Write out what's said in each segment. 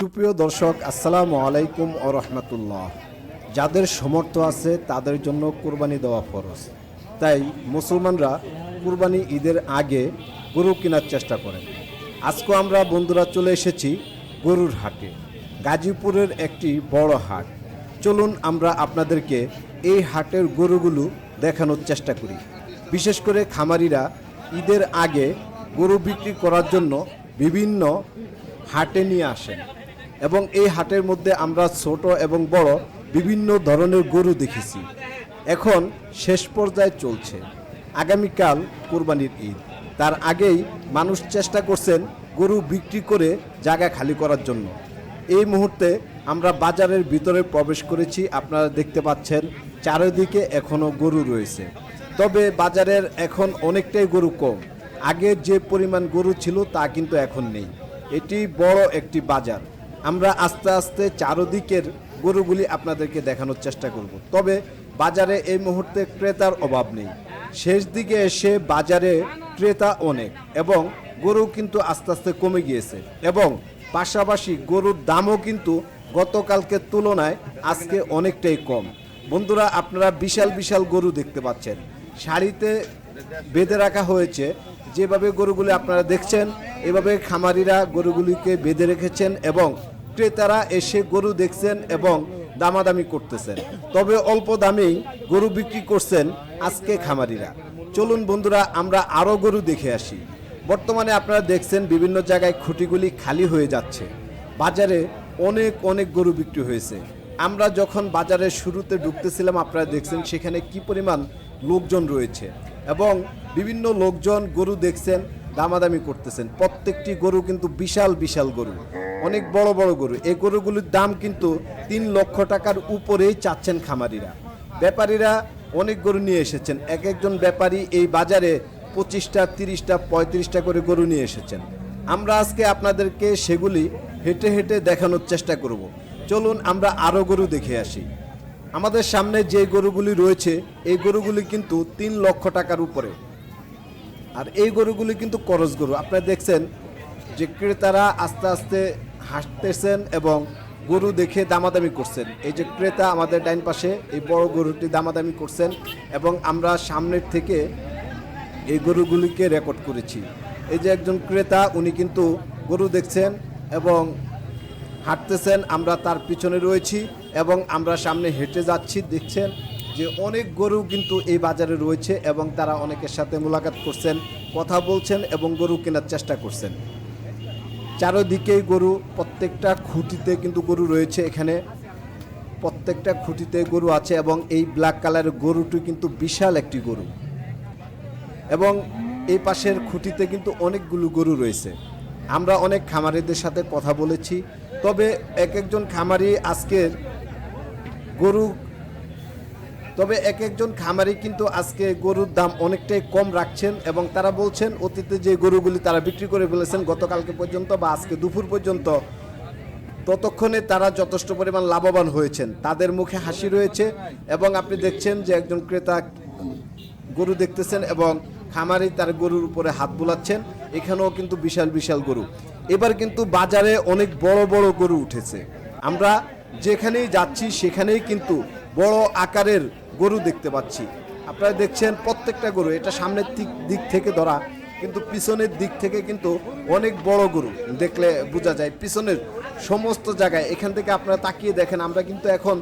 সুপ্রিয় দর্শক, আসসালামু আলাইকুম ও রহমতুল্লাহ। যাদের সমর্থ আছে, তাদের জন্য কুরবানি দেওয়া ফরজ। তাই মুসলমানরা কুরবানি ঈদের আগে গরু কেনার চেষ্টা করেন। আজকে আমরা বন্ধুরা চলে এসেছি গরুর হাটে। গাজীপুরের একটি বড় হাট। চলুন আমরা আপনাদেরকে এই হাটের গরুগুলো দেখানোর চেষ্টা করি। বিশেষ করে খামারিরা ঈদের আগে গরু বিক্রি করার জন্য বিভিন্ন হাটে নিয়ে আসেন এবং এই হাটের মধ্যে আমরা ছোট এবং বড় বিভিন্ন ধরনের গরু দেখেছি। এখন শেষ পর্যায়ে চলছে। আগামীকাল কোরবানির ঈদ। তার আগেই মানুষ চেষ্টা করছেন গরু বিক্রি করে জায়গা খালি করার জন্য। এই মুহূর্তে আমরা বাজারের ভিতরে প্রবেশ করেছি, আপনারা দেখতে পাচ্ছেন চারিদিকে এখনও গরু রয়েছে। তবে বাজারের এখন অনেকটাই গরু কম। আগে যে পরিমাণ গরু ছিল তা কিন্তু এখন নেই। এটি বড় একটি বাজার। আমরা আস্তে আস্তে চারদিকের গরুগুলি আপনাদেরকে দেখানোর চেষ্টা করব। তবে বাজারে এই মুহূর্তে ক্রেতার অভাব নেই। শেষ দিকে এসে বাজারে ক্রেতা অনেক এবং গরু কিন্তু আস্তে আস্তে কমে গিয়েছে এবং পাশাপাশি গরুর দামও কিন্তু গতকালকের তুলনায় আজকে অনেকটাই কম। বন্ধুরা, আপনারা বিশাল বিশাল গরু দেখতে পাচ্ছেন। শাড়িতে বেঁধে রাখা হয়েছে। যেভাবে গরুগুলি আপনারা দেখছেন, এভাবে খামারিরা গরুগুলিকে বেঁধে রেখেছেন এবং ক্রেতারা এসে গরু দেখছেন এবং দামাদামি করতেছেন। তবে অল্প দামেই গরু বিক্রি করছেন আজকে খামারিরা। চলুন বন্ধুরা, আমরা আরও গরু দেখে আসি। বর্তমানে আপনারা দেখছেন বিভিন্ন জায়গায় খুঁটিগুলি খালি হয়ে যাচ্ছে। বাজারে অনেক অনেক গরু বিক্রি হয়েছে। আমরা যখন বাজারের শুরুতে ঢুকতেছিলাম, আপনারা দেখছেন সেখানে কি পরিমাণ লোকজন রয়েছে এবং বিভিন্ন লোকজন গরু দেখছেন, দামাদামি করতেছেন। প্রত্যেকটি গরু কিন্তু বিশাল বিশাল গরু, অনেক বড় বড় গরু। এই গরুগুলির দাম কিন্তু তিন লক্ষ টাকার উপরেই চাচ্ছেন খামারিরা। ব্যাপারীরা অনেক গরু নিয়ে এসেছেন। এক একজন ব্যাপারী এই বাজারে পঁচিশটা, তিরিশটা, পঁয়ত্রিশটা করে গরু নিয়ে এসেছেন। আমরা আজকে আপনাদেরকে সেগুলি হেঁটে হেঁটে দেখানোর চেষ্টা করব। চলুন আমরা আরও গরু দেখে আসি। আমাদের সামনে যে গরুগুলি রয়েছে, এই গরুগুলি কিন্তু তিন লক্ষ টাকার উপরে। আর এই গরুগুলি কিন্তু করজ গরু। আপনারা দেখছেন যে ক্রেতারা আস্তে আস্তে হাসতেছেন এবং গরু দেখে দামাদামি করছেন। এই যে ক্রেতা আমাদের ডাইন পাশে, এই বড় গরুটি দামাদামি করছেন এবং আমরা সামনের থেকে এই গরুগুলিকে রেকর্ড করেছি। এই যে একজন ক্রেতা, উনি কিন্তু গরু দেখছেন এবং হাঁটতেছেন, আমরা তার পিছনে রয়েছি এবং আমরা সামনে হেঁটে যাচ্ছি, দেখছেন যে অনেক গরু কিন্তু এই বাজারে রয়েছে এবং তারা অনেকের সাথে মোলাকাত করছেন, কথা বলছেন এবং গরু কেনার চেষ্টা করছেন। চারোদিকেই গরু, প্রত্যেকটা খুঁটিতে কিন্তু গরু রয়েছে এখানে। প্রত্যেকটা খুঁটিতে গরু আছে এবং এই ব্ল্যাক কালারের গরুটি কিন্তু বিশাল একটি গরু। এবং এই পাশের খুঁটিতে কিন্তু অনেকগুলো গরু রয়েছে। আমরা অনেক খামারিদের সাথে কথা বলেছি, তবে এক একজন খামারি আজকের গরু তবে এক একজন খামারি কিন্তু আজকে গরুর দাম অনেকটাই কম রাখছেন এবং তারা বলছেন, অতীতে যে গরুগুলি তারা বিক্রি করে ফেলেছেন, গতকালকে পর্যন্ত বা আজকে দুপুর পর্যন্ত ততক্ষণে তারা যথেষ্ট পরিমাণ লাভবান হয়েছেন। তাদের মুখে হাসি রয়েছে এবং আপনি দেখছেন যে একজন ক্রেতা গরু দেখতেছেন এবং খামারি তার গরুর উপরে হাত বোলাচ্ছেন, এখানেও কিন্তু বিশাল বিশাল গরু। এবার কিন্তু বাজারে অনেক বড় বড় গরু উঠেছে। আমরা যেখানেই যাচ্ছি সেখানেই কিন্তু বড় আকারের গরু দেখতে পাচ্ছি। আপনারা দেখছেন প্রত্যেকটা গরু, এটা সামনের দিক থেকে ধরা, কিন্তু পিছনের দিক থেকে কিন্তু অনেক বড় গরু দেখলে বোঝা যায়। পিছনের সমস্ত জায়গায়, এখান থেকে আপনারা তাকিয়ে দেখেন, আমরা কিন্তু এখন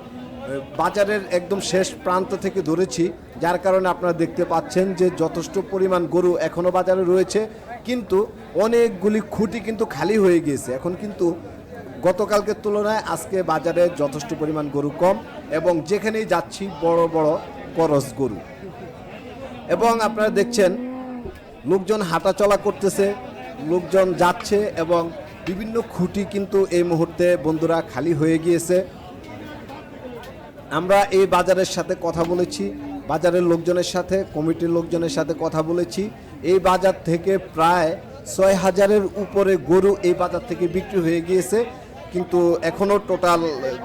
বাজারের একদম শেষ প্রান্ত থেকে ধরেছি, যার কারণে আপনারা দেখতে পাচ্ছেন যে যথেষ্ট পরিমাণ গরু এখনও বাজারে রয়েছে, কিন্তু অনেকগুলি খুঁটি কিন্তু খালি হয়ে গিয়েছে। এখন কিন্তু গতকালকের তুলনায় আজকে বাজারে যথেষ্ট পরিমাণ গরু কম এবং যেখানেই যাচ্ছি বড় বড় করস গরু। এবং আপনারা দেখছেন, লোকজন হাঁটাচলা করতেছে, লোকজন যাচ্ছে এবং বিভিন্ন খুঁটি কিন্তু এই মুহূর্তে বন্ধুরা খালি হয়ে গিয়েছে। আমরা এই বাজারের সাথে কথা বলেছি, বাজারের লোকজনের সাথে, কমিটির লোকজনের সাথে কথা বলেছি। এই বাজার থেকে প্রায় ছয় হাজারের উপরে গরু এই বাজার থেকে বিক্রি হয়ে গিয়েছে। কিন্তু এখনও টোটাল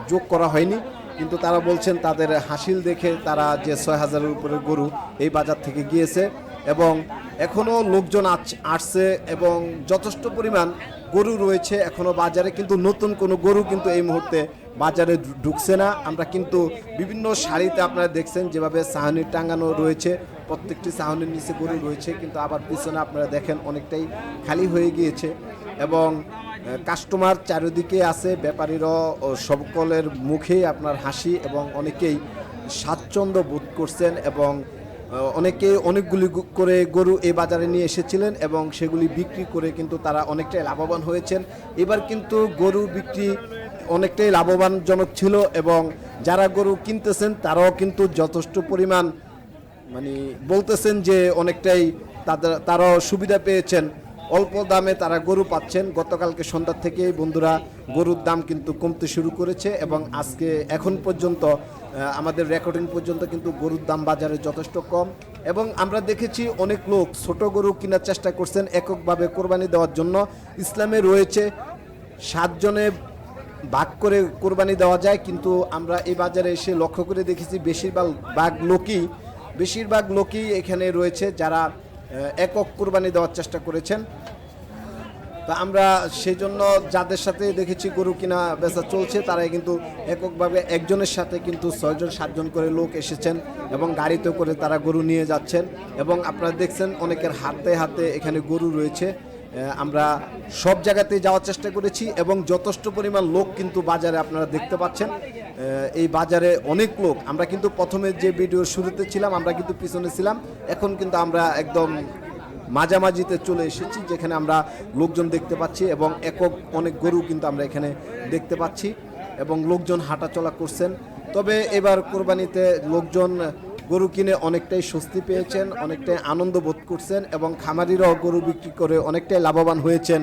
যোগ করা হয়নি। কিন্তু তারা বলছেন তাদের হাসিল দেখে তারা যে ছয় হাজারের উপরে গরু এই বাজার থেকে গিয়েছে এবং এখনও লোকজন আসছে এবং যথেষ্ট পরিমাণ গরু রয়েছে এখনও বাজারে, কিন্তু নতুন কোনো গরু কিন্তু এই মুহূর্তে বাজারে ঢুকছে না। আমরা কিন্তু বিভিন্ন শাড়িতে আপনারা দেখছেন যেভাবে সাহানি টাঙানো রয়েছে, প্রত্যেকটি সাহানির নিচে গরু রয়েছে, কিন্তু আবার পিছনে আপনারা দেখেন অনেকটাই খালি হয়ে গিয়েছে এবং কাস্টমার চারিদিকে আছে, ব্যাপারীরাও সকলের মুখে আপনার হাসি এবং অনেকেই স্বাচ্ছন্দ্য বোধ করছেন এবং অনেকে অনেকগুলি করে গরু এই বাজারে নিয়ে এসেছিলেন এবং সেগুলি বিক্রি করে কিন্তু তারা অনেকটাই লাভবান হয়েছেন। এবার কিন্তু গরু বিক্রি অনেকটাই লাভবানজনক ছিল এবং যারা গরু কিনতেছেন তারাও কিন্তু যথেষ্ট পরিমাণ মানে বলতেছেন যে অনেকটাই তাদের, তারাও সুবিধা পেয়েছেন। অল্প দামে তারা গরু পাচ্ছেন। গতকালকে সন্ধ্যা থেকে বন্ধুরা গরুর দাম কিন্তু কমতে শুরু করেছে এবং আজকে এখন পর্যন্ত আমাদের রেকর্ডিং পর্যন্ত কিন্তু গরুর দাম বাজারে যথেষ্ট কম এবং আমরা দেখেছি অনেক লোক ছোট গরু কেনার চেষ্টা করছেন এককভাবে কোরবানি দেওয়ার জন্য। ইসলামে রয়েছে সাতজনে ভাগ করে কোরবানি দেওয়া যায়, কিন্তু আমরা এই বাজারে এসে লক্ষ্য করে দেখেছি বেশিরভাগ ভাগ লোকই, বেশিরভাগ লোকই এখানে রয়েছে যারা একক কোরবানি দেওয়ার চেষ্টা করেছেন। তা আমরা সেই জন্য যাদের সাথে দেখেছি গরু কিনা বেচা চলছে, তারাই কিন্তু এককভাবে একজনের সাথে কিন্তু ছয়জন, সাতজন করে লোক এসেছেন এবং গাড়িতে করে তারা গরু নিয়ে যাচ্ছেন। এবং আপনারা দেখছেন অনেকের হাতে হাতে এখানে গরু রয়েছে। আমরা সব জায়গাতে যাওয়ার চেষ্টা করেছি এবং যথেষ্ট পরিমাণ লোক কিন্তু বাজারে আপনারা দেখতে পাচ্ছেন। এই বাজারে অনেক লোক। আমরা কিন্তু প্রথমে যে ভিডিও শুরুতে ছিলাম, আমরা কিন্তু পিছনে ছিলাম। এখন কিন্তু আমরা একদম মাঝামাঝিতে চলে এসেছি, যেখানে আমরা লোকজন দেখতে পাচ্ছি এবং একক অনেক গরু কিন্তু আমরা এখানে দেখতে পাচ্ছি এবং লোকজন হাঁটাচলা করছেন। তবে এবার কোরবানিতে লোকজন গরু কিনে অনেকটাই স্বস্তি পেয়েছেন, অনেকটাই আনন্দ বোধ করছেন এবং খামারিরাও গরু বিক্রি করে অনেকটাই লাভবান হয়েছেন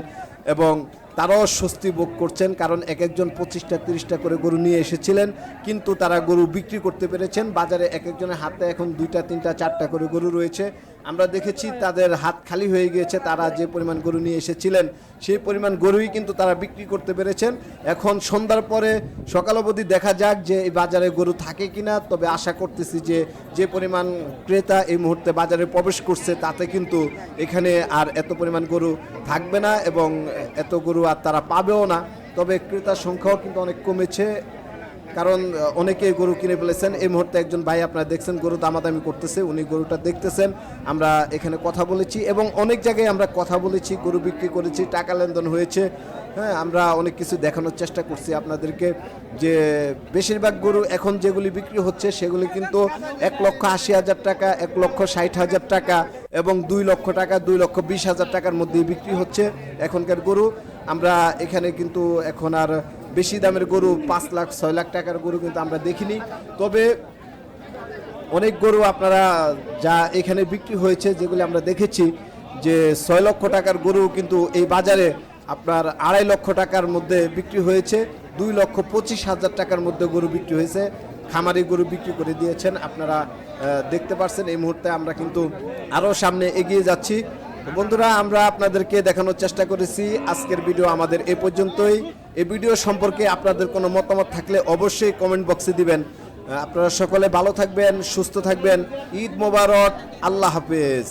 এবং তারাও স্বস্তি ভোগ করছেন, কারণ এক একজন পঁচিশটা, তিরিশটা করে গরু নিয়ে এসেছিলেন, কিন্তু তারা গরু বিক্রি করতে পেরেছেন। বাজারে এক একজনের হাতে এখন দুইটা, তিনটা, চারটা করে গরু রয়েছে। আমরা দেখেছি তাদের হাত খালি হয়ে গিয়েছে, তারা যে পরিমাণ গরু নিয়ে এসেছিলেন, সেই পরিমাণ গরুই কিন্তু তারা বিক্রি করতে পেরেছেন। এখন সন্ধ্যার পরে সকাল অবধি দেখা যাক যে এই বাজারে গরু থাকে কিনা, তবে আশা করতেছি যে যে পরিমাণ ক্রেতা এই মুহূর্তে বাজারে প্রবেশ করছে, তাতে কিন্তু এখানে আর এত পরিমাণ গরু থাকবে না এবং এত গরু আর তারা পাবেও না। তবে ক্রেতার সংখ্যাও কিন্তু অনেক কমেছে। কারণ অনেকে গরু কিনে ফেলেছেন। এই মুহূর্তে একজন ভাই আপনারা দেখছেন, গরু দামাদামি করতেছে, উনি গরুটা দেখতেছেন। আমরা এখানে কথা বলেছি এবং অনেক জায়গায় আমরা কথা বলেছি, গরু বিক্রি করেছি, টাকা লেনদেন হয়েছে। হ্যাঁ আমরা অনেক কিছু দেখানোর চেষ্টা করছি আপনাদেরকে যে বেশিরভাগ গরু এখন যেগুলি বিক্রি হচ্ছে, সেগুলি কিন্তু এক লক্ষ আশি হাজার টাকা, এক লক্ষ ষাট হাজার টাকা এবং দুই লক্ষ টাকা, দুই লক্ষ বিশ হাজার টাকার মধ্যে বিক্রি হচ্ছে এখনকার গরু। আমরা এখানে কিন্তু এখন আর বেশি দামের গরু পাঁচ লাখ, ছয় লাখ টাকার গরু কিন্তু আমরা দেখিনি। তবে অনেক গরু আপনারা যা এখানে বিক্রি হয়েছে, যেগুলি আমরা দেখেছি যে ছয় লক্ষ টাকার গরু কিন্তু এই বাজারে আপনার আড়াই লক্ষ টাকার মধ্যে বিক্রি হয়েছে, দুই লক্ষ পঁচিশ হাজার টাকার মধ্যে গরু বিক্রি হয়েছে। খামারি গরু বিক্রি করে দিয়েছেন, আপনারা দেখতে পাচ্ছেন এই মুহূর্তে আমরা কিন্তু আরও সামনে এগিয়ে যাচ্ছি। তো বন্ধুরা, আমরা আপনাদেরকে দেখানোর চেষ্টা করেছি। আজকের ভিডিও আমাদের এ পর্যন্তই। এই ভিডিও সম্পর্কে আপনাদের কোনো মতামত থাকলে অবশ্যই কমেন্ট বক্সে দিবেন। আপনারা সকলে ভালো থাকবেন, সুস্থ থাকবেন। ঈদ মোবারক, আল্লাহ হাফেজ।